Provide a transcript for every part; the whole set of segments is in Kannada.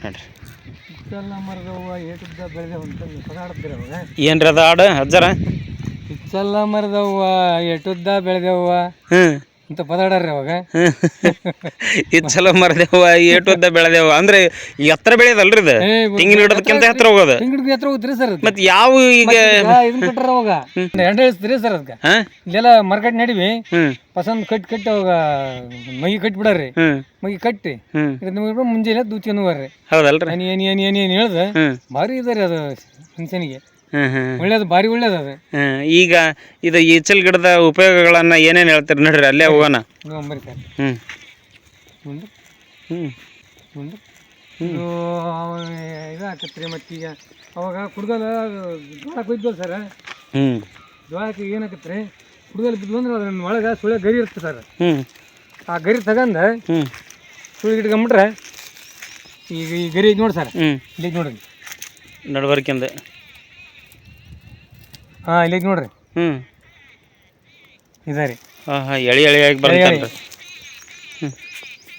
ನೋಡ್ರಿ ಮರದವ್ವ ಏಟುದ್ದ ಬೆಳೆದವ ಅಂತ ಪದಾಡ್ತೀರ ಅವಾಗ ಏನ್ರಿ ಅದ ಆಡು ಅಜ್ಜರ? ಇಚ್ಚಲ್ಲ ಮರದವ್ವ ಏಟುದ್ದ ಬೆಳೆದವ್ವ ಹ್ಞೂ ಅಂತ ಪದಾಡ್ರಿ ಅವಾಗ ಇದು ಚಲೋ ಮರದೇವ ಏಟುದ್ದ ಬೆಳೆದೇವ ಅಂದ್ರೆ ಎತ್ತರ ಬೆಳೆಯದಲ್ರಿ ಇದು ತೆಂಗಿನ ಗಿಡದಕ್ಕಿಂತ ಎತ್ತರ ಹೋಗೋದು ತಿಂಗಿಡ್ಗೆ ಎತ್ತರ ಹೋಗ್ತೀರಿ ಸರ್ ಮತ್ತೆ ಯಾವ ಈಗ ಇದನ್ನ ಕಟ್ಟಾರ ಅವಾಗ ಎಂಡ ಇಳಿಸ್ತೀರಿ ಸರ್ ಅದಕ್ಕೆ ಇಲ್ಲೆಲ್ಲ ಮರ್ಕಟ್ ನಡಿವಿ ಪಸಂದ್ ಕಟ್ಟಿ ಕಟ್ಟಿ ಅವಾಗ ಮೈ ಕಟ್ಟಿ ಬಿಡಾರ್ರಿ ಮೈ ಕಟ್ಟಿ ಇದನ್ನ ಮುಂಜಾನೆ ದೂಚ್ಕೊಂಡು ಬರ್ರಿ ಹೌದಲ್ರಿ ಏನ್ ಏನ್ ಏನ್ ಏನ್ ಹೇಳ್ದೆ ಭಾರಿ ಇದಾರೆ ಅದು ಮನುಷ್ಯನಿಗೆ ಒಳ್ಳೇದು ಭಾರಿ ಒಳ್ಳೇದು ಅದು. ಈಗ ಇದು ಈಚಲ್ ಗಿಡದ ಉಪಯೋಗಗಳನ್ನ ಏನೇನು ಹೇಳ್ತಾರೆ ನೋಡ್ರಿ ಅಲ್ಲೇ ಹೋಗೋಣ. ಬರ್ರಿ ಹ್ಞೂ ಮುಂದೆ ಹ್ಮ್. ಮುಂದೆ ಇದು ಇದು ಹಾಕತ್ರಿ ಮತ್ತೀಗ ಅವಾಗ ಕುಡ್ಗಲ್ ಜೋಳ ಕೊಯ್ದ್ವಲ್ಲ ಸರ್. ಹ್ಮ್. ಜೋಳಕ್ಕೆ ಏನಾಕತ್ರಿ? ಕುಡ್ಗಲ್ ಬಿದ್ದು ಅಂದ್ರೆ ಅದ್ರ ಒಳಗೆ ಸುಳ್ಳೆ ಗರಿ ಇರ್ತದೆ ಸರ್. ಆ ಗರಿ ತಗಂದ ಹ್ಮ್. ಸುಳ್ಳಿ ಇಟ್ಕೊಂಬಿಟ್ರೆ ಈಗ ಈ ಗರಿ ನೋಡಿ ಸರ್. ಹ್ಮ್. ಇಲ್ಲಿ ನೋಡ್ರಿ ನಡ್ಬರ್ಕಿಂದ ಹಾಂ ಇಲ್ಲಿ ನೋಡ್ರಿ. ಹ್ಮ್. ಇದೆ ರೀ. ಹಾಂ ಎಳೆ ಎಳಿ ಎಳಿಯಾಗಿ ಬರ್ತಲ್ರಿ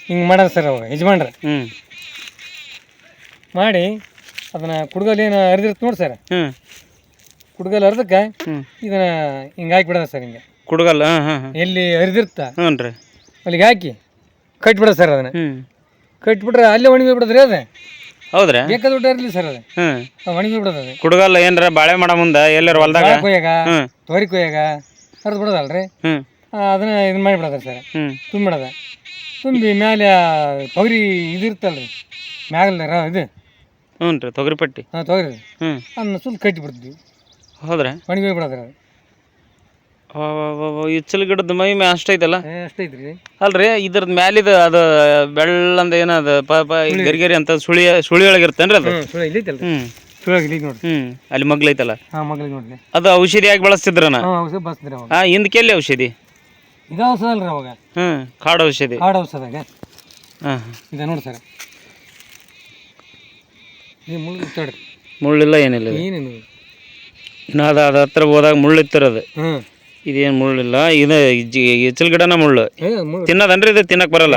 ಹಿಂಗೆ ಮಾಡೋದು ಸರ್ ಅವಾಗ ಯಜಮಾನ್ರಿ. ಹ್ಞೂ ಮಾಡಿ ಅದನ್ನ ಕುಡ್ಗಲ್ ಏನು ಹರಿದಿರ್ತ ನೋಡಿ ಸರ್. ಹ್ಮ್. ಕುಡ್ಗಲ್ ಹರಿದಕ್ಕೆ ಇದನ್ನ ಹಿಂಗೆ ಹಾಕಿ ಬಿಡೋದು ಸರ್ ಹಿಂಗೆ. ಕುಡ್ಗಲ್ ಹಾಂ ಹಾಂ ಹಾಂ. ಎಲ್ಲಿ ಹರಿದಿರ್ತ ಹ್ಞೂ ರೀ. ಅಲ್ಲಿಗೆ ಹಾಕಿ ಕಟ್ಬಿಡೋದು ಸರ್ ಅದನ್ನ. ಕಟ್ಬಿಟ್ರೆ ಅಲ್ಲೇ ಒಣಗಿ ಬಿಡೋದ್ರಿ ಅದು? ಹೌದ್ರಾ? ಇರಲಿ ಸರ್ ಅದು ಹ್ಮ್. ಒಣಗಿ ಬಿಡೋದು. ಅದು ಏನರ ಏನ್ರ ಬಾಳೆ ಮಾಡ ಮುಂದ ಎಲ್ಲರ ಹೊಲ್ದಾಗ? ಬಾಳೆ ಕೊಯ್ಯಾಗ ಹ್ಮ್. ತೋರಿ ಕೊಯ್ಯಾಗ ಹರಿದು ಬಿಡೋದಲ್ರಿ? ಹ್ಮ್. ಆ, ಅದನ್ನ ಇದನ್ನ ಮಾಡಿ ಬಿಡದ ಸರ್. ಹ್ಮ್. ತುಂಬಿಡೋದ. ತುಂಬಿ ಮೇಲೆ ತೊಗರಿ ಇದಿರ್ತಲ್ರಿ ರ ಇದು. ಹ್ಞೂ ರೀ ತೊಗರಿ ಪಟ್ಟಿ. ಹಾಂ ತೊಗರಿ. ಹ್ಞೂ ಅದನ್ನ ಸುಲ್ ಕಟ್ಟಿ ಬಿಡ್ತೀವಿ. ಹೌದ್ರಾ? ಒಣಗಿ ಬಿಡೋದ್ರಿ ಅದು. ಇಚ್ಚಲ್ ಗಿಡದ ಮೈ ಮೇ ಅಷ್ಟೈತಲ್ಲ ಐತಲ್ಲ ಅಷ್ಟೈತ್ರಿ ಅಲ್ರಿ ಇದ್ರದ್ ಮ್ಯಾಲಿದ ಅದು ಬೆಳ್ಳಂದ ಏನದ ಪಾಪ ಗರಿಗರಿ ಅಂತ ಸುಳಿ ಸುಳಿ ಒಳಗಿರ್ತೇನ್ರಿ ಅದು? ಹ್ಮ್ ಹ್ಮ್. ಅಲ್ಲಿ ಮಗ್ಲೈತಲ್ಲ ಅದು ಔಷಧಿಯಾಗಿ ಬಳಸ್ತಿದ್ರನ? ಹಾಂ ಔಷಧ ಬಸ್ದ್ರಿ ಅವಾಗ. ಹಾ ಹಿಂದಕ್ಕೆಲ್ಲಿ ಔಷಧಿ? ಇದು ಔಷಧ ಅಲ್ರಿ ಅವಾಗ. ಹ್ಮ್ ಕಾಡು ಔಷಧಿ. ಕಾಡು ಔಷಧ ಹಾ ಇದೆ ನೋಡಿ ಸರ್. ಮುಳ್ಳಿಲ್ಲ ಏನಿಲ್ಲ ಏನಿಲ್ಲ. ಇನ್ನು ಅದು ಅದ ಹತ್ರ ಹೋದಾಗ ಮುಳ್ಳು ಇತ್ತಿರೋದು ಹ್ಞೂ ಇದೇನು ಮುಳ್ಳಿಲ್ಲ? ಇದು ಇಚ್ಚಲ್ ಗಿಡನ ಮುಳ್ಳು. ತಿನ್ನೋದನ್ರಿ ಇದು ತಿನ್ನಕ್ ಬರಲ್ಲ.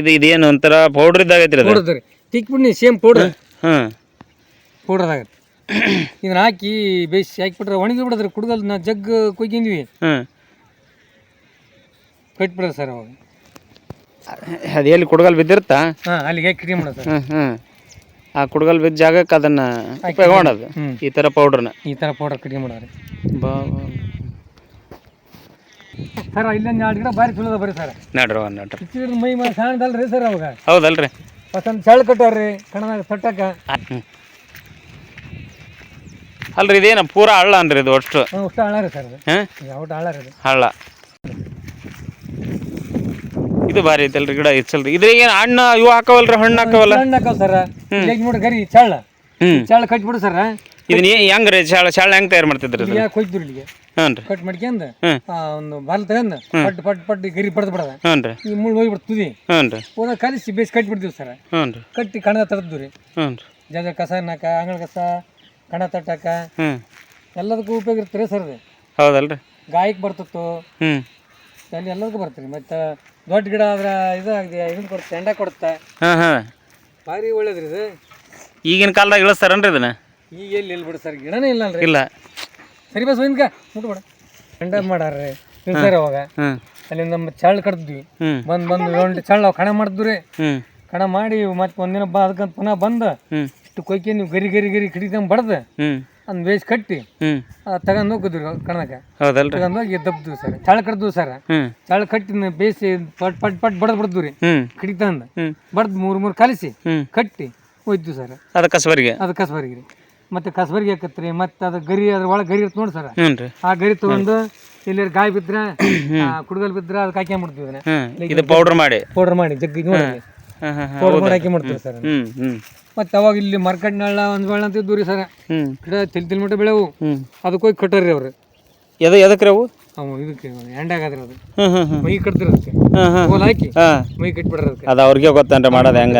ಇದು ಇದೇನು ಒಂಥರ ಪೌಡ್ರ್ ಇದ್ದಾಗ ಐತ್ರಿ ಅದು? ಪೌಡ್ರ್ ತಿಕ್ ಬಿಡ್ನಿ ಸೇಮ್ ಪೌಡ್ರ್ ಹಾಂ ಪೌಡ್ರದಾಗ ಇದನ್ನ ಹಾಕಿ ಬೇಯಿಸಿ ಹಾಕಿಬಿಟ್ರೆ ಒಣಗಿ ಬಿಡದ್ರಿ ಕುಡ್ಗಲ್ ನಾ ಜಗ್ ಕೊಯ್ಕಿಂದ್ವಿ ಹ್ಮ್ ಕಟ್ಬಿಡೋದು ಸರ್ ಅವಾಗ. ಅದು ಎಲ್ಲಿ ಕುಡ್ಗಲ್ ಬಿದ್ದಿರುತ್ತಾ? ಹಾಂ ಅಲ್ಲಿಗೆ ಕ್ರೀಮ್ ಕಿಡಿ ಮಾಡೋದು ಸರ್. ಹ್ಮ್ ಆ ಕುಡ್ಗಲ್ ಬಿದ್ದ ಜಾಗಕ್ಕೆ ಅದನ್ನ ಉಪಯೋಗ ಮಾಡೋದು? ಈ ಥರ ಪೌಡ್ರನ್ನ ಈ ಥರ ಪೌಡರ್ ಕಿಡಿ ಮಾಡೋರಿ ಬಾ. ಸರ್ ಇಲ್ಲೊಂದು ಎರಡು ಗಿಡ ಬಾರಿ ಚಲೋ ಬರ್ರಿ ಸರ್. ನಡ್ರಿ ಒಂದ್ ನಡ್ರಿ. ಮೈ ಮಾಡಿ ಸಾಣದಲ್ರಿ ಸರ್ ಅವಾಗ. ಹೌದಲ್ರಿ. ಮತ್ತೊಂದು ಚಳ್ ಕಟ್ಟಾರ್ರಿ ಕಣದಾಗ ಸಟ್ಟಕ್ಕ ಅಲ್ರಿ ಇದೇನ ಪೂರ ಹಳ್ಳ ಅನ್ರಿ ಇದು ಅಷ್ಟು. ಹ್ಞೂ ಅಷ್ಟು ಆಳಾರಿ ಸರ್ ಹಾ? ಯಾವ ಆಳಾರಿ ಅದು ಹಳ್ಳ. ಇದು ಭಾರಿ ಐತಲ್ರಿ ಗಿಡ ಇಚ್ಚಲ್ರಿ ಇದ್ರಾಗ ಏನು ಹಣ್ಣು ಇವು ಹಾಕವಲ್ರಿ ಹಣ್ಣು ಹಾಕವಲ್ಲ? ಹಣ್ಣು ಹಾಕವ್ ಸರ್. ಈಗ ನೋಡಿ ಗರಿ ಚಳ್ಳ. ಹ್ಮ್. ಚಳ್ಳ ಕಟ್ಬಿಡು ಸರ್. ಇದನ್ನ ಹೆಂಗ್ ರೀ ಶಾಳ ಶಾಳ ಹೆಂಗ್ ತಯಾರು ಮಾಡ್ತಿದ್ರಿ ಇದು ಕೊಯ್ದು ಇಲ್ಲಿಗೆ ಹ್ಞೂ ರೀ. ಕಟ್ ಮಾಡ್ಕೊಂಡ್ ಆ, ಒಂದು ಬಾಲ್ ತಗೊಂಡ್ ಪಟ್ ಪಟ್ ಪಟ್ ಗರಿ ಪಡ್ದು ಬಿಡದ. ಹ್ಞೂ ರೀ. ಈ ಮುಳ್ಳು ಹೋಗಿ ಹ್ಞೂ ರೀ. ಕಲಿಸಿ ಬೇಸ್ ಕಟ್ಬಿಡ್ತೀವಿ ಸರ್. ಹ್ಞೂ ರೀ. ಕಟ್ಟಿ ಕಣದ ತರದ್ದು ರೀ. ಹ್ಞೂ ರೀ. ಜಗ ಕಸ ಅನ್ನಾಕ ಅಂಗಳ ಕಸ ಕಣ ತಟ್ಟಕ. ಹ್ಞೂ. ಎಲ್ಲದಕ್ಕೂ ಉಪಯೋಗ ಇರ್ತೀರಿ ಸರ್ ಅದು. ಹೌದಲ್ರಿ. ಗಾಯಕ್ಕೆ ಬರ್ತಿತ್ತು. ಹ್ಞೂ. ಅಲ್ಲಿ ಎಲ್ಲದಕ್ಕೂ ಬರ್ತೀರಿ ಮತ್ತು ದೊಡ್ಡ ಗಿಡ ಆದ್ರೆ ಇದಾಗಿದೆ ಇದನ್ನ ಕೊಡುತ್ತೆ ಎಂಡ ಕೊಡುತ್ತೆ ಹಾಂ ಹಾಂ ಭಾರಿ ಒಳ್ಳೇದ್ರಿ ಇದು. ಈಗಿನ ಕಾಲದಾಗ ಇಳಿಸ್ತಾರನ್ರಿ ಇದನ್ನ? ಈಗ ಎಲ್ಲಿ ಎಲ್ಲಿ ಬಿಡು ಸರ್ ಗಿಡನೇ ಇಲ್ಲ ಅಲ್ರಿ. ಇಲ್ಲ. ಸರಿ ಬಸ್ ಹಿಂದ್ಕ ಮುಟ್ಬೇಡ ಎಂಡ ಮಾಡಾರ್ರಿ. ಇರ್ತಾರೆ ಅವಾಗ ಅಲ್ಲಿಂದ ಅಲ್ಲಿ ನಮ್ಮ ಚಳ್ಳ ಕಡ್ದ್ವಿ ಹ್ಞೂ ಬಂದು ಬಂದು ಒಂದು ಚಳ್ಳ ಕಣ ಮಾಡಿದ್ವಿ ರೀ. ಕಣ ಮಾಡಿ ಮತ್ತೆ ಒಂದಿನ ಬಾ ಅದಕ್ಕಂತ ಪುನಃ ಬಂದ. ಇಷ್ಟು ಕೊಯ್ಕೆ ನೀವು ಗರಿ ಗರಿ ಗರಿ ಕಿಡಿತಂಗೆ ಬಡ್ದು. ಅಂದ್ ಬೇಸ್ ಕಟ್ಟಿ. ಹ್ಞೂ ತಗೊಂಡು ಹೋಗಿದ್ವಿ ಕಣದಾಗ ಹೌದಲ್ರಿ. ತಗೊಂಡು ಹೋಗಿ ದಬ್ದ್ವಿ ಸರ್. ಚಳ್ಳ ಕಡ್ದು ಸರ್. ಹ್ಞೂ ಚಳ್ಳ ಕಟ್ಟಿ ಬೇಸಿ ಪಟ್ ಪಟ್ ಪಟ್ ಬಡದ್ ಬಿಡ್ದು ರೀ. ಹ್ಞೂ ಕಿಡಿ ತಂದು ಹ್ಞೂ ಬಡ್ದು ಮೂರು ಮೂರು ಕಲಿಸಿ ಕಟ್ಟಿ ಹೋಯ್ತು ಸರ್. ಅದು ಕಸಬರಿಗೆ ಅದು ಕಸಬರಿಗೆ ರೀ. ಮತ್ತೆ ಕಸಬರಿಗೆ ಹಾಕತ್ರಿ ಮತ್ತೆ ಅದ್ರ ಗರಿ ಅದ್ರ ಒಳಗೆ ಗರಿ ಇರ್ತ ನೋಡಿ ಸರ್. ಹ್ಞೂ ರೀ. ಆ ಗರಿ ತಗೊಂಡು ಇಲ್ಲಿ ಗಾಯ ಬಿದ್ರೆ ಕುಡ್ಗಲ್ ಬಿದ್ರೆ ಅದಕ್ಕೆ ಹಾಕಿ ಅದನ್ನ ಹ್ಞೂ ಇದು ಪೌಡ್ರ್ ಮಾಡಿ. ಪೌಡರ್ ಮಾಡಿ ಜಗ್ಗಿ ನೋಡಿ ಪೌಡರ್ ಮಾಡಿ ಹಾಕ್ಕೊಂಬಿಡ್ತೀವಿ ಸರ್. ಹ್ಞೂ ಹ್ಞೂ ಮತ್ತೆ ಅವಾಗ ಇಲ್ಲಿ ಮಾರ್ಕೆಟ್ ನಳ್ಳ ಒಂದ್ ಬೆಳ್ಳ ಅಂತ ಇದ್ವು ರೀ ಸರ್ ಗಿಡ ತಿಲ್ ತಿಲ್ ಮಟ್ಟ ಬೆಳೆವು. ಅದಕ್ಕೆ ಹೋಗಿ ಕಟ್ಟರಿ ಅವ್ರು. ಎದ ಎದಕ್ರಿ ಅವು? ಅವು ಇದಕ್ಕೆ ಎಂಡಾಗದ್ರಿ ಅದು. ಮೈ ಕಟ್ತಿರ ಅದಕ್ಕೆ. ಹೋಲ್ ಹಾಕಿ ಮೈ ಕಟ್ಬಿಡ್ರಿ ಅದಕ್ಕೆ. ಅದು ಅವ್ರಿಗೆ ಗೊತ್ತನ್ರಿ ಮಾಡೋದು ಹೆಂಗ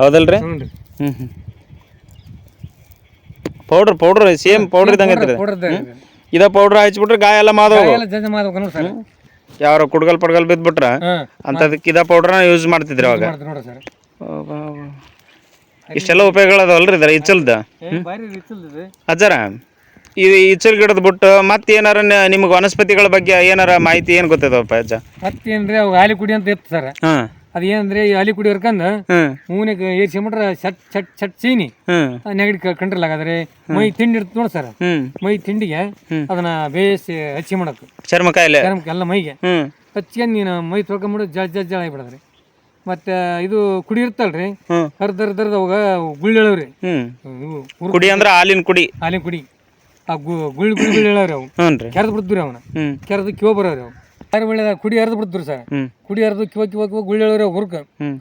ಹೌದಲ್ರಿ? ಹ್ಞೂ ರೀ. ಹ್ಞೂ ಹ್ಞೂ ಪೌಡ್ರ್ ಪೌಡ್ರ್ ಸೇಮ್ ಪೌಡರ್ ಇದ್ದಂಗೆ ಇದ ಪೌಡರ್ ಇದ ಪೌಡ್ರ್ ಹಚ್ಬಿಟ್ರೆ ಗಾಯ ಎಲ್ಲ ಮಾದವು ಯಾರು ಕುಡ್ಗಲ್ ಪಡ್ಗಲ್ ಬಿದ್ಬಿಟ್ರ? ಅಂತದಕ್ಕೆ ಇದ ಪೌಡ್ರನ ಯೂಸ್ ಮಾಡ್ತಿದ್ರಿ ಅವಾಗ ಇಷ್ಟೆಲ್ಲ ಉಪಯೋಗಗಳದವಲ್ರಿ ಇದ್ರ ಇಚ್ಚಲ್ದ? ಅಜ್ಜರ ಈ ಇಚ್ಚಲ್ ಗಿಡದ ಬಿಟ್ಟು ಮತ್ತೆ ಏನಾರ ನಿಮ್ಗೆ ವನಸ್ಪತಿಗಳ ಬಗ್ಗೆ ಏನಾರ ಮಾಹಿತಿ ಏನು ಗೊತ್ತದಪ್ಪ ಅಜ್ಜ? ಮತ್ತೇನ್ರಿ ಅವು ಹಾಲಿ ಕುಡಿ ಅಂತ ಇತ್ತು ಸರ್. ಹಾಂ. ಅದೇನಂದ್ರೆ ಈ ಹಾಲಿ ಕುಡಿ ಹರ್ಕಂದು ಮೂನೆಗೆ ಏರ್ಸಿಬಿಟ್ರೆ ಚಟ್ ಚಟ್ ಚಟ್ ಚೀನಿ ನೆಗಡಿ ಕಂಟ್ರೋಲ್ ಆಗದ್ರೆ ಮೈ ತಿಂಡಿ ಇರ್ತದೆ ನೋಡಿ ಸರ್. ಮೈ ತಿಂಡಿಗೆ ಅದನ್ನ ಬೇಯಿಸಿ ಹಚ್ಚಿ ಮಾಡಕ್ಕೆ ಚರ್ಮ ಕಾಯಿಲೆ. ಎಲ್ಲ ಮೈಗೆ. ಹಚ್ಕೊಂಡ್ ನೀನು ಮೈ ತೊಳ್ಕೊಂಬಿಡು ಜಜ್ ಜಳ ಜಳ ಆಗಿಬಿಡದ್ರಿ. ಮತ್ತೆ ಇದು ಕುಡಿ ಇರ್ತಲ್ರಿ ಹರ್ದ ಅವಾಗ ಗುಳ್ಳೆಳವ್ರಿ ಹೇಳವ್ರಿ ಕುಡಿ ಅಂದ್ರೆ ಹಾಲಿನ ಕುಡಿ. ಹಾಲಿನ ಕುಡಿ. ಆ ಗುಳ್ ಗುಳ್ ಗುಳ್ ಹೇಳವ್ರಿ ಅವು. ಕೆರೆದ್ ರೀ ಕೆರೆದು ಬಿಡ್ತೀರಿ ಅವನ ಕೆರೆದು ಕಿವ ಬರೋರಿ ಅವು. ಯಾರು ಒಳ್ಳೆ ಕುಡಿ ಹರಿದು ಬಿಡ್ತೀರಿ ಸರ್. ಹ್ಮ್. ಕುಡಿ ಹರಿದು ಕಿವ ಕಿವ ಕಿವ ಗುಳ್ಳೆ ಹುರ್ಕ. ಹ್ಮ್.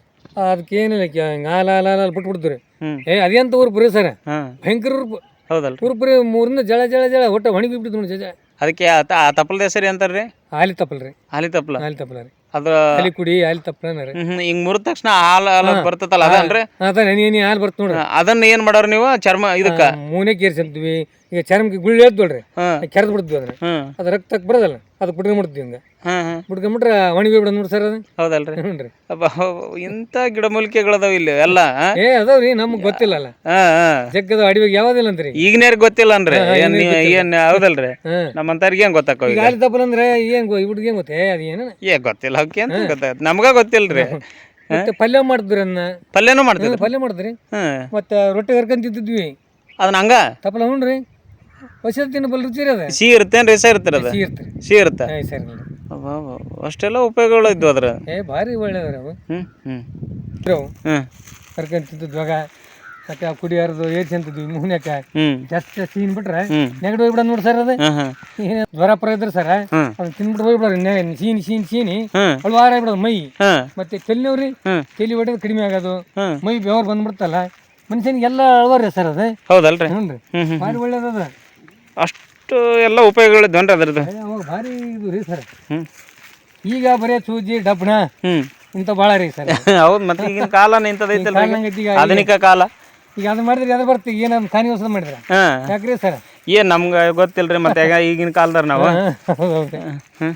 ಅದಕ್ಕೆ ಏನಿಲ್ಲ ಹಾಲ ಹಾಲ ಹಾಲ ಬಿಟ್ಟು ಬಿಡ್ತೀರಿ ಹ್ಮ್. ಏ ಅದೇಂತ ಊರು ಬರೀ ಸರ್. ಹಾಂ. ಭಯಂಕರ ಉರ್ಪ್ ಹೌದಲ್ರಿ ಉರ್ಪ್ ರೀ ಮೂರಿಂದ ಜಳ ಜಳ ಜಳ ಹೊಟ್ಟೆ ಒಣಗಿ ಬಿಟ್ಟು ನೋಡಿ ಜಜ. ಅದಕ್ಕೆ ಆ ತ- ಆ ಅಂತಾರೆ ಹೆಸರು ಅಂತಾರ್ರಿ ಹಾಲಿ ತಪ್ಪಲ್ರಿ ಹಾಲಿ ತಪ್ಪಲ? ಹಾಲಿ ತಪ್ಪಲ ರೀ. ಅದು ಹಾಲಿ ಕುಡಿ ಹಾಲಿ ತಪ್ಪಲ ರೀ. ಹ್ಮ್ ಹಿಂಗ್ ಮುರಿದ ತಕ್ಷಣ ಹಾಲು ಹಾಲು ಬರ್ತದಲ್ಲ ಅದನ್ರಿ ಅದ ನೆನೆ ಎನಿ ಹಾಲು ಬರ್ತ ನೋಡ್ರಿ ಅದನ್ನ ಏನ್ ಮಾಡೋರು ನೀವು? ಚರ್ಮ ಇದಕ್ಕ? ಮೂನೆ ಕೇರ್ಸಂತೀವಿ ಈಗ ಚರ್ಮಕ್ಕೆ ಗುಳ್ಳಿ ಎದ್ದೋಳ್ರಿ ಹ್ಮ್ ಕೆರೆದು ಬಿಡ್ತೀವಿ ಅದನ್ನ ಹ್ಮ್ ಅದು ರಕ್ತಕ್ಕೆ ಬರೋದಲ್ಲ. ಅದು ಬಿಡ್ಕೊಂಡ್ಬಿಡ್ತೀವಿ ಹಂಗೆ. ಹ್ಮ್ ಹ್ಮ್ ಬಿಡ್ಕೊಂಬಿಟ್ರೆ ಒಣಗಿ ಬಿಡೋದು ನೋಡಿ ಸರ್ ಅದು. ಹೌದಲ್ರಿ? ಹ್ಞೂ ರೀ. ಅಬ್ಬಾ, ಇಂಥ ಗಿಡಮೂಲಿಕೆಗಳದಾವ ಇಲ್ಲಿ ಎಲ್ಲ? ಏ ಅದಾವ್ರಿ ನಮ್ಗೆ ಗೊತ್ತಿಲ್ಲಲ್ಲ ಹಾ ಹಾ. ಜಗ್ಗದ ಅಡಿವಿಗೆ ಯಾವ್ದಿಲ್ಲ ಅಂತ್ರಿ ಈಗಿನೇರ್ ಗೊತ್ತಿಲ್ಲ ಅನ್ರಿ ಏನ್ ನೀವ್- ಏನ್ ಹೌದಲ್ರಿ? ಹಾಂ. ನಮ್ಮಂತವ್ರಿಗೆ ಏನ್ ಗೊತ್ತಾಕೋ ಈಗ ಈಗ ಹಾಲಿ ತಪ್ಪಲ ಅಂದ್ರೆ ಏನ್ ಗೊ ಏನ್ ಗೊತ್ತೇ? ಅದು ಏನು ಏ ಗೊತ್ತಿಲ್ಲ. ಅವಕ್ಕೆ ಅಂತ ಗೊತ್ತಾಯ್ತು ನಮ್ಗ ಗೊತ್ತಿಲ್ರಿ. ಮತ್ತೆ ಪಲ್ಯ ಮಾಡಿದ್ರಿ ಅನ್ನ ಪಲ್ಯನೂ ಮಾಡ್ತಿದ್ರು? ಪಲ್ಯ ಮಾಡಿದ್ರಿ ಹ್ಮ್ ಮತ್ತೆ ರೊಟ್ಟಿ ಕರ್ಕೊಂತಿದ್ವಿ ಅದನ್ನ ಹಂಗ? ತಪ್ಪಲ ಹ್ಞೂ ರೀ ಹೊಸ ತಿನ್ನಬಲ್ ರುಚಿ ರೀ ಅದ ಸಿಹಿ ಇರ್ತೇನ್ರಿ ಸ ಇರ್ತದ ಅದು? ಸಿಹಿ ಇರ್ತೀರಿ ಸಿಹಿ ಇರುತ್ತ? ಸರಿ ಅಷ್ಟೆಲ್ಲ ಉಪಯೋಗಗಳು ಇದ್ವು ಅದ್ರ ಏ ಭಾರಿ ಒಳ್ಳೇದ್ರಿ ಅವು. ಹ್ಮ್ ಹ್ಮ್. ಅವು ಹ್ಮ್. ಕರ್ಕೊಂತಿದ್ವಾಗ ಮತ್ತೆ ಆ ಕುಡಿ ಹರಿದು ಏರ್ಸಂತಿದ್ವಿ ಮೂನ್ಯಾಕ. ಹ್ಮ್. ಜಾಸ್ತಿ ತಿನ್ಬಿಟ್ರೆ ಹ್ಮ್. ನೆಗಡಿ ಹೋಗ್ಬಿಡ ನೋಡಿ ಸರ್ ಅದು? ಹ್ಮ್ ಹ್ಮ್. ಏನ್ ಜ್ವರ ಪರ ಇದ್ರೆ ಸರ್ ಹ್ಮ್. ಅದನ್ನ ತಿನ್ಬಿಟ್ಟು ಹೋಗ್ಬಿಡ್ರಿ ಸೀನಿ ಸೀನಿ ಸೀನಿ ಹ್ಮ್. ಅಳ್ವಾರ ಆಗ್ಬಿಡೋದು ಮೈ. ಹ್ಮ್. ಮತ್ತೆ ತಲೆನವ್ರಿ ಹ್ಮ್. ತಲೆ ಹೊಡೆದು ಕಡಿಮೆ ಆಗೋದು. ಹ್ಮ್. ಮೈ ಬೆವರ್ ಬಂದ್ಬಿಡ್ತಲ್ಲ ಮನುಷ್ಯನಿಗೆ ಎಲ್ಲ ಅಳ್ವಾರ ಸರ್ ಅದು. ಹೌದಲ್ರಿ? ಹ್ಞೂ ರೀ ಹ್ಮ್ ಹ್ಮ್. ಭಾರಿ ಒಳ್ಳೇದದ. ಅಷ್ಟು ಎಲ್ಲ ಉಪಯೋಗಗಳಿದ್ವನ್ರಿ ಅದ್ರದ್ದು? ಏ, ಅವಾಗ ಭಾರಿ ಇದು ರೀ ಸರ್. ಈಗ ಬರೀ ಸೂಜಿ ಡಬ್ಣ ಹ್ಮ್. ಇಂಥ ಭಾಳ ರೀ ಸರ್. ಹೌದು ಮತ್ತೆ ಈಗಿನ ಕಾಲ ನಿಂತದೈತಲ್ಲ ಈಗ. ಈಗ ಆಧುನಿಕ ಕಾಲ. ಈಗ ಅದು ಮಾಡಿದ್ರೆ ಅದು ಬರ್ತೀವಿ. ಏನನ್ನ ಖಾನಿ ಔಷಧ ಮಾಡಿದ್ರೆ. ಹಾ. ಯಾಕ್ರಿ ಸರ್? ಏನ್ ಗೊತ್ತಿಲ್ಲ ಗೊತ್ತಿಲ್ರಿ ಮತ್ತೆ ಈಗ ಈಗಿನ ಕಾಲದಾರ ನಾವು? ಹೌದು ಹೌದು. ಹ್ಮ್